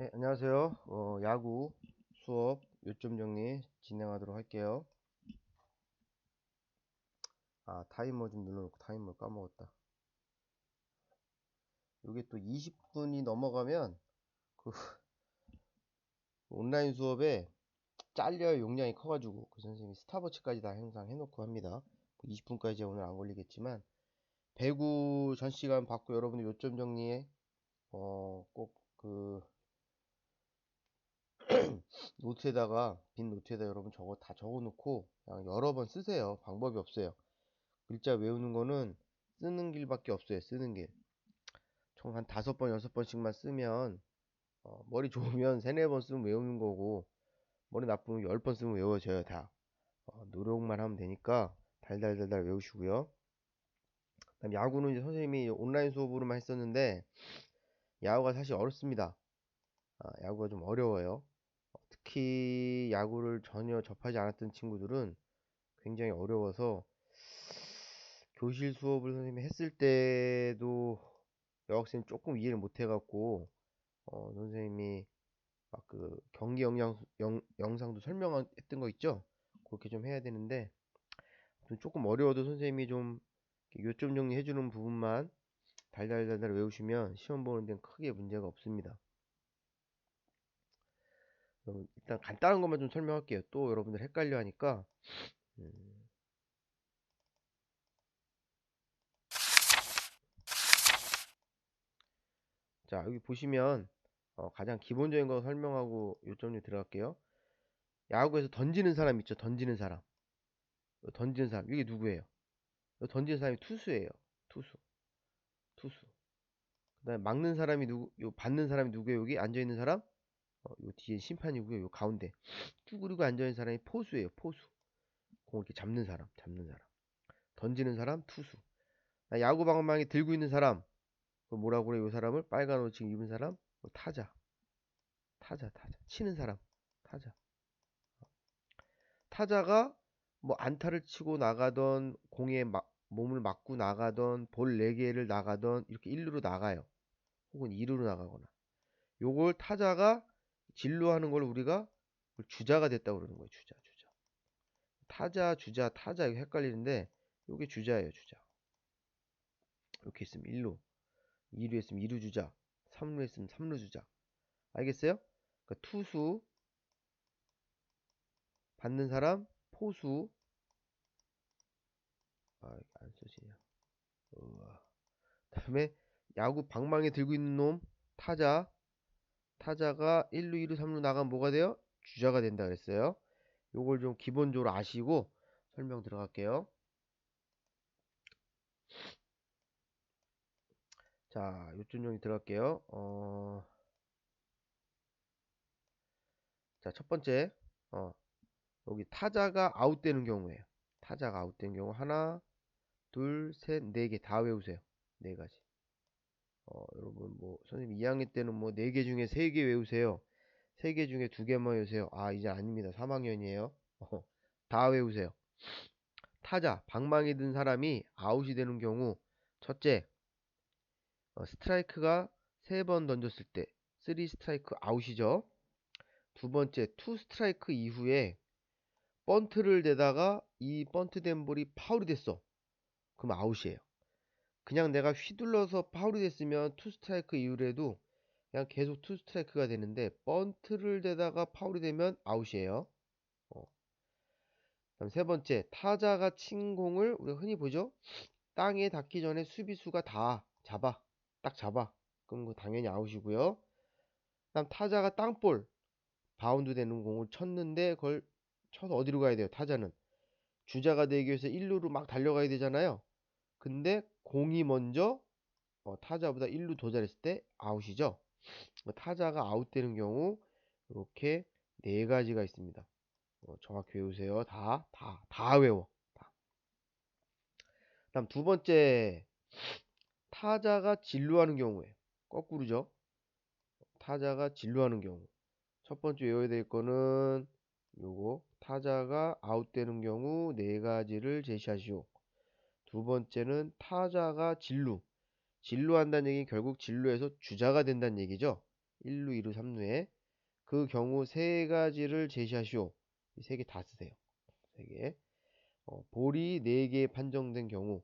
네, 안녕하세요. 어, 야구 수업 요점 정리 진행하도록 할게요. 아, 타이머 좀 눌러놓고 타이머 까먹었다. 이게 또 20분이 넘어가면 그 온라인 수업에 잘려 용량이 커가지고 그 선생님이 스탑워치까지 다 항상 해놓고 합니다. 20분까지 오늘 안 걸리겠지만 배구 전 시간 받고 여러분들 요점 정리에 어, 꼭그 노트에다가 빈 노트에다 여러분 저거 다 적어 놓고 그냥 여러 번 쓰세요. 방법이 없어요. 글자 외우는 거는 쓰는 길밖에 없어요 쓰는 길 총 한 다섯 번 여섯 번씩만 쓰면 어, 머리 좋으면 세네 번 쓰면 외우는 거고 머리 나쁘면 열 번 쓰면 외워져요 다. 어, 노력만 하면 되니까 달달달달 외우시고요. 그다음 야구는 이제 선생님이 온라인 수업으로만 했었는데 야구가 사실 어렵습니다. 아, 야구가 좀 어려워요 특히 야구를 전혀 접하지 않았던 친구들은 굉장히 어려워서 교실 수업을 선생님이 했을 때도 여학생이 조금 이해를 못 해갖고 어, 선생님이 막 그 경기 영양, 영, 영상도 설명했던 거 있죠? 그렇게 좀 해야 되는데 좀 조금 어려워도 선생님이 좀 요점 정리해주는 부분만 달달달달 외우시면 시험 보는 데는 크게 문제가 없습니다. 일단 간단한 것만 좀 설명할게요. 또 여러분들 헷갈려 하니까. 음. 자, 여기 보시면 어, 가장 기본적인 거 설명하고 요점에 들어갈게요. 야구에서 던지는 사람 있죠? 던지는 사람. 던지는 사람. 이게 누구예요? 던지는 사람이 투수예요. 투수. 투수. 그 다음에 막는 사람이 누구, 요 받는 사람이 누구예요? 여기 앉아 있는 사람? 어, 요 뒤에 심판이고요. 요 가운데 쭈그리고 앉아있는 사람이 포수예요. 포수. 공 이렇게 잡는 사람, 잡는 사람. 던지는 사람, 투수. 야구 방망이 들고 있는 사람. 뭐라고 그래? 요 사람을 빨간 옷 지금 입은 사람, 타자. 타자, 타자. 치는 사람, 타자. 타자가 뭐 안타를 치고 나가던 공에 마, 몸을 맞고 나가던 볼 4개를 나가던 이렇게 1루로 나가요. 혹은 2루로 나가거나. 요걸 타자가 진로하는 걸 우리가 주자가 됐다고 그러는 거예요. 주자, 주자. 타자, 주자, 타자 이거 헷갈리는데 이게 주자예요, 주자. 이렇게 있으면 1루, 2루 했으면 2루 주자, 3루 했으면 3루 주자. 알겠어요? 그러니까 투수 받는 사람, 포수 아, 안 써지냐. 우와. 다음에 야구 방망이 들고 있는 놈, 타자, 타자가 1루, 2루, 3루 나가면 뭐가 돼요? 주자가 된다 그랬어요. 요걸 좀 기본적으로 아시고 설명 들어갈게요. 자, 요점 정리 들어갈게요. 어... 자, 첫 번째, 어, 여기 타자가 아웃되는 경우에요. 타자가 아웃된 경우 하나, 둘, 셋, 네 개 다 외우세요. 네 가지. 어, 여러분 뭐 선생님 2학년 때는 뭐 4개 중에 3개 외우세요. 3개 중에 2개만 외우세요. 아 이제 아닙니다. 3학년이에요. 어, 다 외우세요. 타자 방망이 든 사람이 아웃이 되는 경우 첫째 어, 스트라이크가 3번 던졌을 때 3 스트라이크 아웃이죠. 두 번째 투 스트라이크 이후에 번트를 대다가 이 번트 된 볼이 파울이 됐어. 그럼 아웃이에요. 그냥 내가 휘둘러서 파울이 됐으면 투 스트라이크 이후에도 그냥 계속 투 스트라이크가 되는데 번트를 대다가 파울이 되면 아웃이에요. 어. 그다음 세 번째 타자가 친 공을 우리가 흔히 보죠. 땅에 닿기 전에 수비수가 다 잡아 딱 잡아 그럼 그 당연히 아웃이고요. 그다음 타자가 땅볼 바운드 되는 공을 쳤는데 그걸 쳐서 어디로 가야 돼요? 타자는 주자가 되기 위해서 1루로 막 달려가야 되잖아요. 근데 공이 먼저 어, 타자보다 1루 더 잘했을 때 아웃이죠. 뭐 타자가 아웃되는 경우 이렇게 네 가지가 있습니다. 어, 정확히 외우세요. 다, 다, 다 외워. 다. 다음 두 번째 타자가 진루하는 경우에 거꾸로죠. 타자가 진루하는 경우 첫 번째 외워야 될 거는 요거 타자가 아웃되는 경우 네 가지를 제시하시오. 두 번째는 타자가 진루. 진루한다는 얘기는 결국 진루에서 주자가 된다는 얘기죠. 1루, 2루, 3루에 그 경우 세 가지를 제시하시오. 이 세 개 다 쓰세요. 세 개. 어, 볼이 4개 판정된 경우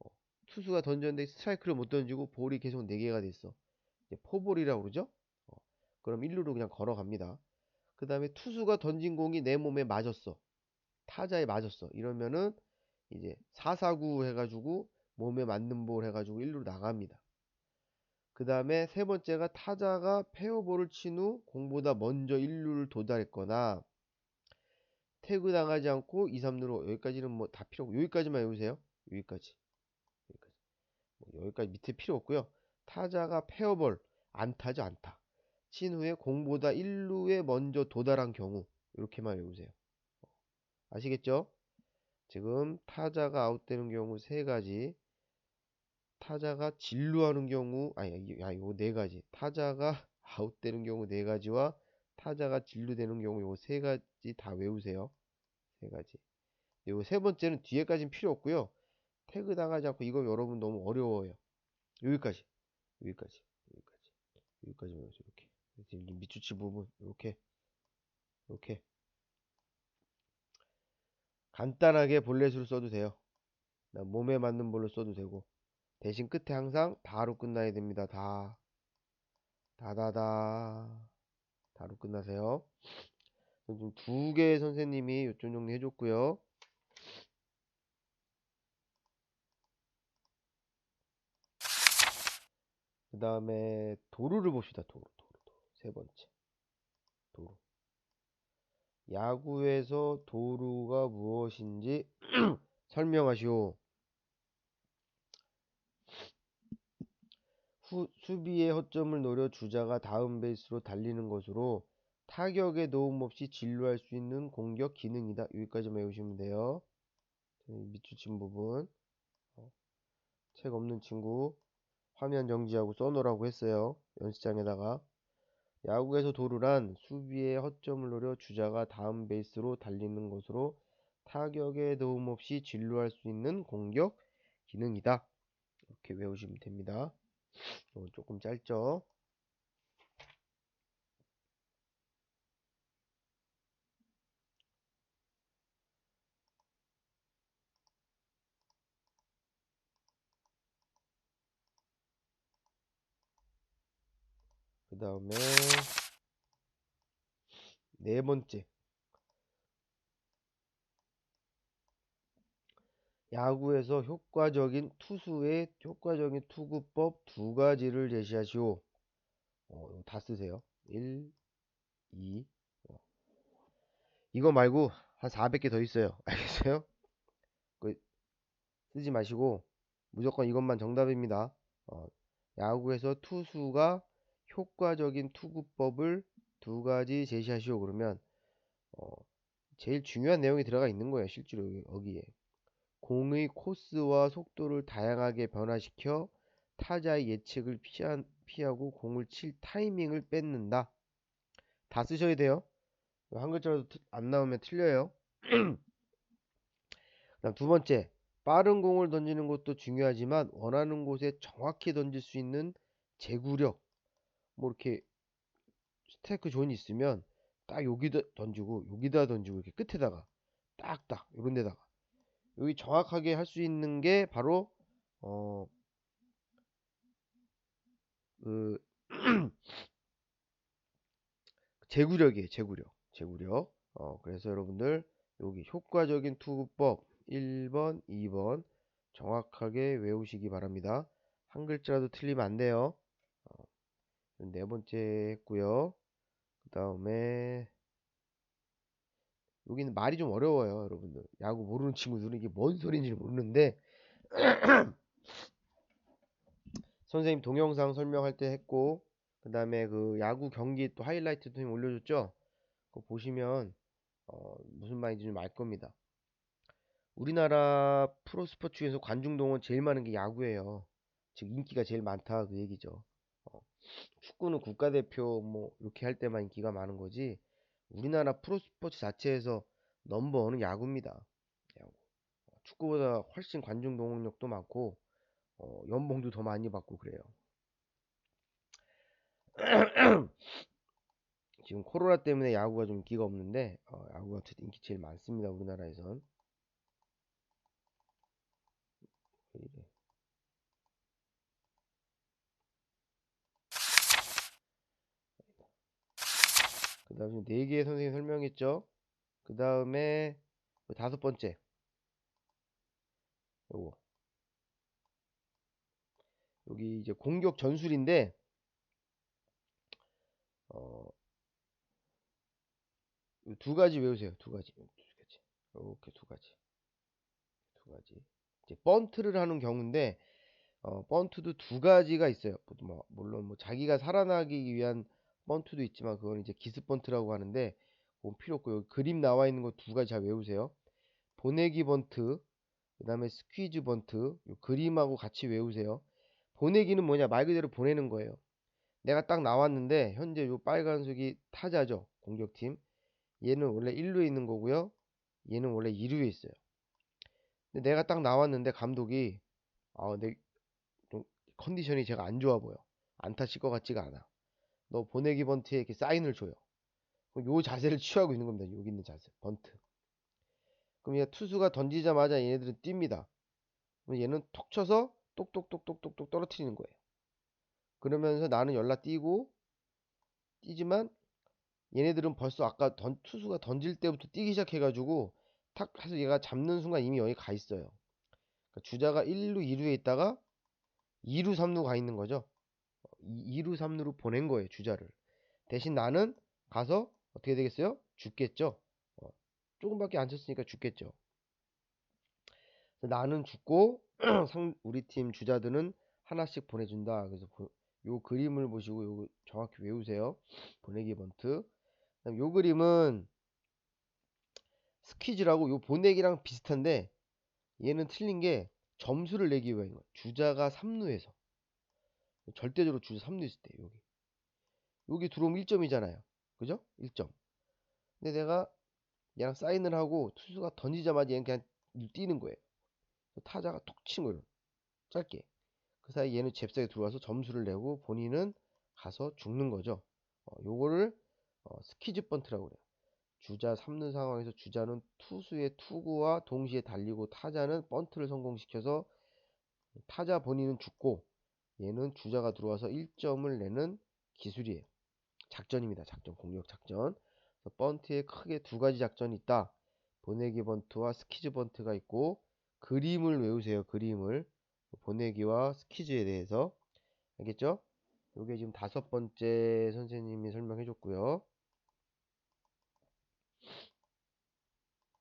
어, 투수가 던졌는데 스트라이크를 못 던지고 볼이 계속 4개가 됐어. 이제 포볼이라고 그러죠? 어, 그럼 1루로 그냥 걸어갑니다. 그 다음에 투수가 던진 공이 내 몸에 맞았어. 타자에 맞았어. 이러면은 이제 449 해가지고 몸에 맞는 볼 해가지고 1루로 나갑니다. 그 다음에 세 번째가 타자가 페어볼을 친 후 공보다 먼저 1루를 도달했거나 태그 당하지 않고 2, 3루로 여기까지는 뭐 다 필요 없고 여기까지만 외우세요. 여기까지. 여기까지. 뭐 여기까지 밑에 필요 없고요. 타자가 페어볼 안타죠 안타. 친 후에 공보다 1루에 먼저 도달한 경우 이렇게만 외우세요. 아시겠죠? 지금 타자가 아웃되는 경우 세 가지 타자가 진루하는 경우 야 이거 네 가지. 타자가 아웃되는 경우 네 가지와 타자가 진루되는 경우 요거 세 가지 다 외우세요. 세 가지. 요거 세 번째는 뒤에까지는 필요 없고요. 태그 당하지 않고 이거 여러분 너무 어려워요. 여기까지. 여기까지. 여기까지. 여기까지 이렇게. 지금 밑주치 부분 이렇게. 이렇게 간단하게 볼넷으로 써도 돼요 몸에 맞는 볼로 써도 되고 대신 끝에 항상 다로 끝나야 됩니다. 다. 다다다. 다로 끝나세요. 지금 두 개의 선생님이 요점 정리 해줬고요. 그 다음에 도루를 봅시다. 도루, 도루, 도루. 세 번째. 야구에서 도루가 무엇인지 설명하시오. 후, 수비의 허점을 노려 주자가 다음 베이스로 달리는 것으로 타격에 도움 없이 진루할 수 있는 공격 기능이다. 여기까지만 외우시면 돼요. 밑주친 부분. 어, 책 없는 친구 화면 정지하고 써놓으라고 했어요. 연습장에다가. 야구에서 도루란 수비의 허점을 노려 주자가 다음 베이스로 달리는 것으로 타격에 도움 없이 진루할 수 있는 공격 기능이다. 이렇게 외우시면 됩니다. 이건 조금 짧죠? 그 다음에 네 번째 야구에서 효과적인 투수의 효과적인 투구법 두 가지를 제시하시오. 어, 다 쓰세요. 1, 2. 어. 이거 말고 한 400개 더 있어요. 알겠어요? 그, 쓰지 마시고 무조건 이것만 정답입니다. 어, 야구에서 투수가 효과적인 투구법을 두 가지 제시하시오. 그러면 어, 제일 중요한 내용이 들어가 있는 거예요. 실제로 여기에. 공의 코스와 속도를 다양하게 변화시켜 타자의 예측을 피한, 피하고 공을 칠 타이밍을 뺏는다. 다 쓰셔야 돼요. 한 글자라도 안 나오면 틀려요. 그다음 두 번째, 빠른 공을 던지는 것도 중요하지만 원하는 곳에 정확히 던질 수 있는 제구력. 뭐 이렇게 스테이크 존이 있으면 딱 여기다 던지고 여기다 던지고 이렇게 끝에다가 딱딱 이런 데다가 여기 정확하게 할 수 있는 게 바로 어, 그 제구력이에요. 제구력. 제구력. 어, 그래서 여러분들 여기 효과적인 투구법 1번, 2번 정확하게 외우시기 바랍니다. 한 글자라도 틀리면 안 돼요. 어, 네 번째 했고요. 그 다음에 여기는 말이 좀 어려워요, 여러분들. 야구 모르는 친구들은 이게 뭔 소리인지 모르는데 선생님 동영상 설명할 때 했고 그 다음에 그 야구 경기 또 하이라이트 도 올려줬죠? 그거 보시면 어, 무슨 말인지 좀 알 겁니다. 우리나라 프로 스포츠 중에서 관중 동원 제일 많은 게 야구예요. 즉 인기가 제일 많다 그 얘기죠. 어, 축구는 국가대표 뭐 이렇게 할 때만 인기가 많은 거지 우리나라 프로스포츠 자체에서 넘버원은 야구입니다. 야구. 축구보다 훨씬 관중 동원력도 많고 어, 연봉도 더 많이 받고 그래요. 지금 코로나 때문에 야구가 좀 인기가 없는데 어, 야구가 인기 제일 많습니다. 우리나라에선. 왜 이래. 그 다음에 네 개의 선생님 설명했죠. 그 다음에 다섯 번째 요거 여기 이제 공격 전술인데 어, 이두 가지 외우세요. 두 가지. 두 가지. 이렇게 두 가지. 두 가지. 이제 번트를 하는 경우인데 어, 번트도 두 가지가 있어요. 뭐, 물론 뭐 자기가 살아나기 위한 번트도 있지만 그건 이제 기습 번트라고 하는데 그건 필요 없고 여기 그림 나와 있는 거 두 가지 잘 외우세요. 보내기 번트, 그 다음에 스퀴즈 번트, 요 그림하고 같이 외우세요. 보내기는 뭐냐 말 그대로 보내는 거예요. 내가 딱 나왔는데 현재 요 빨간색이 타자죠 공격팀. 얘는 원래 1루에 있는 거고요. 얘는 원래 2루에 있어요. 근데 내가 딱 나왔는데 감독이 아, 내좀 컨디션이 제가 안 좋아 보여. 안타 칠것 같지가 않아. 너 보내기 번트에 이렇게 사인을 줘요. 요 자세를 취하고 있는 겁니다. 여기 있는 자세, 번트. 그럼 얘 투수가 던지자마자 얘네들은 뜁니다. 그럼 얘는 톡 쳐서 똑똑똑똑똑똑 떨어뜨리는 거예요. 그러면서 나는 연락 뛰고 뛰지만 얘네들은 벌써 아까 던, 투수가 던질 때부터 뛰기 시작해가지고 탁 해서 얘가 잡는 순간 이미 여기 가 있어요. 그러니까 주자가 1루, 2루에 있다가 2루, 3루 가 있는 거죠. 2루, 3루로 보낸 거예요, 주자를. 대신 나는 가서 어떻게 되겠어요? 죽겠죠. 어, 조금밖에 안 쳤으니까 죽겠죠. 나는 죽고 상, 우리 팀 주자들은 하나씩 보내준다. 그래서 보- 요 그림을 보시고 요 정확히 외우세요. 보내기 번트. 요 그림은 스퀴즈라고 요 보내기랑 비슷한데 얘는 틀린 게 점수를 내기 위한 거예요. 주자가 3루에서 절대적으로 주자 3루 있을 때 여기 여기 들어오면 1점이잖아요. 그죠? 1점. 근데 내가 얘랑 사인을 하고 투수가 던지자마자 얘는 그냥 뛰는 거예요. 타자가 톡 치는 거예요. 짧게. 그 사이 얘는 잽싸게 들어와서 점수를 내고 본인은 가서 죽는 거죠. 어, 요거를 어, 스키즈 번트라고 그래요. 주자 3루 상황에서 주자는 투수의 투구와 동시에 달리고 타자는 번트를 성공시켜서 타자 본인은 죽고 얘는 주자가 들어와서 1점을 내는 기술이에요. 작전입니다. 작전, 공격 작전. 번트에 크게 두 가지 작전이 있다. 보내기 번트와 스키즈 번트가 있고 그림을 외우세요. 그림을 보내기와 스키즈에 대해서 알겠죠? 요게 지금 다섯 번째 선생님이 설명해 줬고요.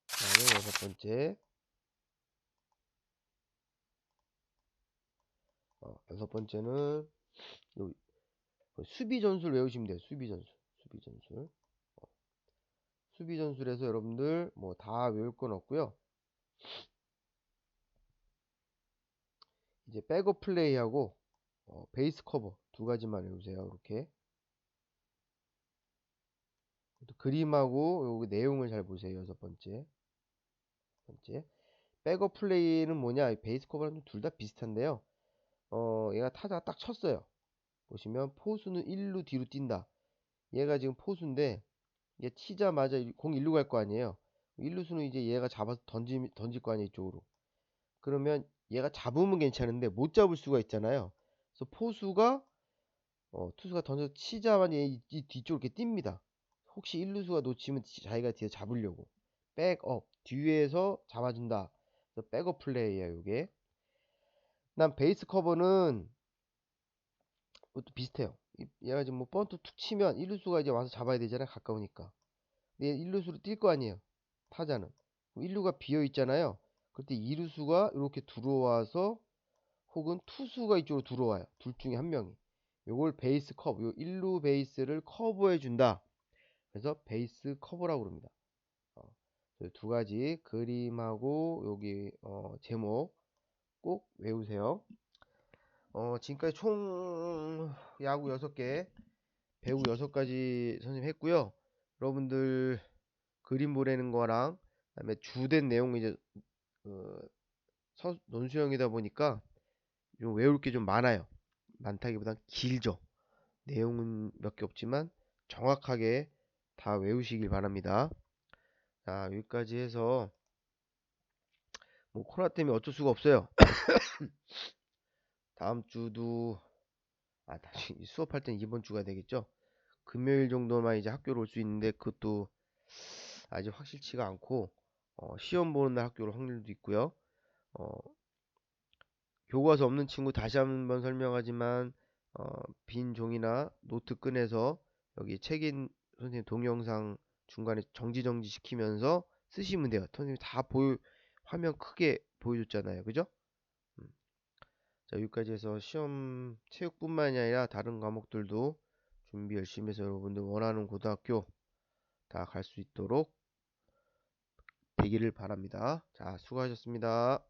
다음에 여섯 번째 어, 여섯 번째는 요, 그 수비 전술 외우시면 돼요. 수비 전술. 수비 전술. 어, 수비 전술에서 여러분들 뭐 다 외울 건 없고요. 이제 백업 플레이하고 어, 베이스 커버 두 가지만 외우세요. 이렇게. 또 그림하고 여기 내용을 잘 보세요. 여섯 번째. 번째. 백업 플레이는 뭐냐? 베이스 커버랑 둘 다 비슷한데요. 어, 얘가 타자가 딱 쳤어요. 보시면 포수는 1루 뒤로 뛴다. 얘가 지금 포수인데 얘 치자마자 공 1루 갈 거 아니에요. 1루수는 이제 얘가 잡아서 던지, 던질 거 아니에요, 이쪽으로. 그러면 얘가 잡으면 괜찮은데 못 잡을 수가 있잖아요. 그래서 포수가 어, 투수가 던져서 치자마자 이, 이 뒤쪽으로 이렇게 뜁니다. 혹시 1루수가 놓치면 자기가 뒤에 잡으려고. 백업 뒤에서 잡아준다. 그래서 백업 플레이예요, 이게. 난 베이스 커버는 이것도 비슷해요. 이- 얘가 지금 뭐 번트 툭 치면 1루수가 이제 와서 잡아야 되잖아요. 가까우니까. 근데 1루수로 뛸 거 아니에요. 타자는. 1루가 비어 있잖아요. 그때 2루수가 이렇게 들어와서 혹은 투수가 이쪽으로 들어와요. 둘 중에 한 명이. 요걸 베이스 커브, 요 1루 베이스를 커버해 준다. 그래서 베이스 커버라고 그럽니다. 어, 저두 가지 그림하고 여기 어, 제목 꼭 외우세요. 어, 지금까지 총 야구 6개, 배구 6가지 선생님 했고요. 여러분들 그림 보내는 거랑 그다음에 주된 내용 이제 그 서, 논수형이다 보니까 좀 외울 게 좀 많아요. 많다기보단 길죠. 내용은 몇 개 없지만 정확하게 다 외우시길 바랍니다. 자, 여기까지 해서 뭐 코로나 때문에 어쩔 수가 없어요. 다음 주도 아 다시 수업할 땐 이번 주가 되겠죠. 금요일 정도만 이제 학교로 올 수 있는데 그것도 아직 확실치가 않고 어, 시험 보는 날 학교로 확률도 있고요. 어, 교과서 없는 친구 다시 한번 설명하지만 어, 빈 종이나 노트 꺼내서 여기 책인 선생님 동영상 중간에 정지 정지 시키면서 쓰시면 돼요. 선생님 다 보여 화면 크게 보여줬잖아요. 그죠? 음. 자, 여기까지 해서 시험 체육뿐만이 아니라 다른 과목들도 준비 열심히 해서 여러분들 원하는 고등학교 다 갈 수 있도록 되기를 바랍니다. 자, 수고하셨습니다.